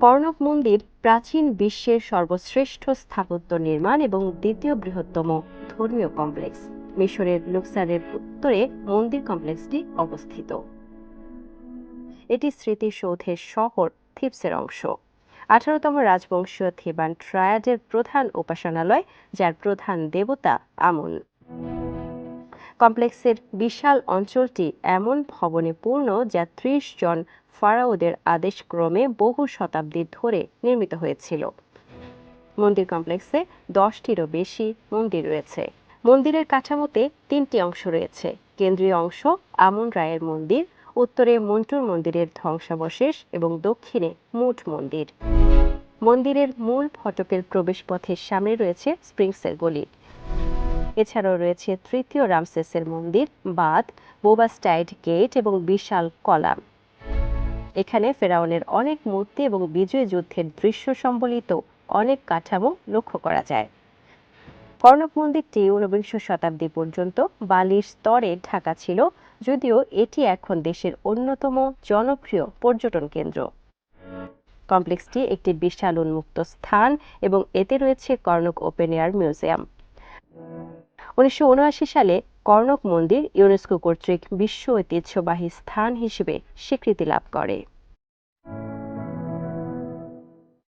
কর্ণক মন্দির প্রাচীন বিশ্বের সর্বশ্রেষ্ঠ স্থাপত্য নির্মাণ এবং দ্বিতীয় বৃহত্তম ধর্মীয় কমপ্লেক্স। মিশরের লুক্সারের উত্তরে মন্দির কমপ্লেক্সটি অবস্থিত। এটি স্মৃতিসৌধের শহর থিপসের অংশ। আঠারোতম রাজবংশীয় থিবান ট্রায়াডের প্রধান উপাসনালয়, যার প্রধান দেবতা আমুন। কমপ্লেক্সের বিশাল অঞ্চলটি এমন ভবনে পূর্ণ যা ত্রিশ জন ফারাওদের আদেশক্রমে বহু শতাব্দী ধরে নির্মিত হয়েছিল। মন্দির কমপ্লেক্সে দশটিরও বেশি মন্দির রয়েছে। মন্দিরের কাঠামোতে তিনটি অংশ রয়েছে। কেন্দ্রীয় অংশ আমন রায়ের মন্দির, উত্তরে মন্টুর মন্দিরের ধ্বংসাবশেষ এবং দক্ষিণে মুঠ মন্দির। মন্দিরের মূল ফটকের প্রবেশপথের সামনে রয়েছে স্প্রিংসের গলি। এছাড়াও রয়েছে তৃতীয় রামসেসের মন্দির, বাঁধ বোবাস্টাইড গেট এবং বিশাল কলাম এখানে ফেরাউনের অনেক মূর্তি এবং বিজয় যুদ্ধের দৃশ্য সম্বলিত অনেক কাঠামো লক্ষ্য করা যায়। কর্ণক মন্দিরটি ঊনবিংশ শতাব্দী পর্যন্ত বালির স্তরে ঢাকা ছিল, যদিও এটি এখন দেশের অন্যতম জনপ্রিয় পর্যটন কেন্দ্র। কমপ্লেক্সটি একটি বিশাল উন্মুক্ত স্থান এবং এতে রয়েছে কর্ণক ওপেন এয়ার মিউজিয়াম। উনিশশো উনআশি সালে কর্ণক মন্দির ইউনেস্কো কর্তৃক বিশ্ব ঐতিহ্যবাহী স্থান হিসেবে স্বীকৃতি লাভ করে।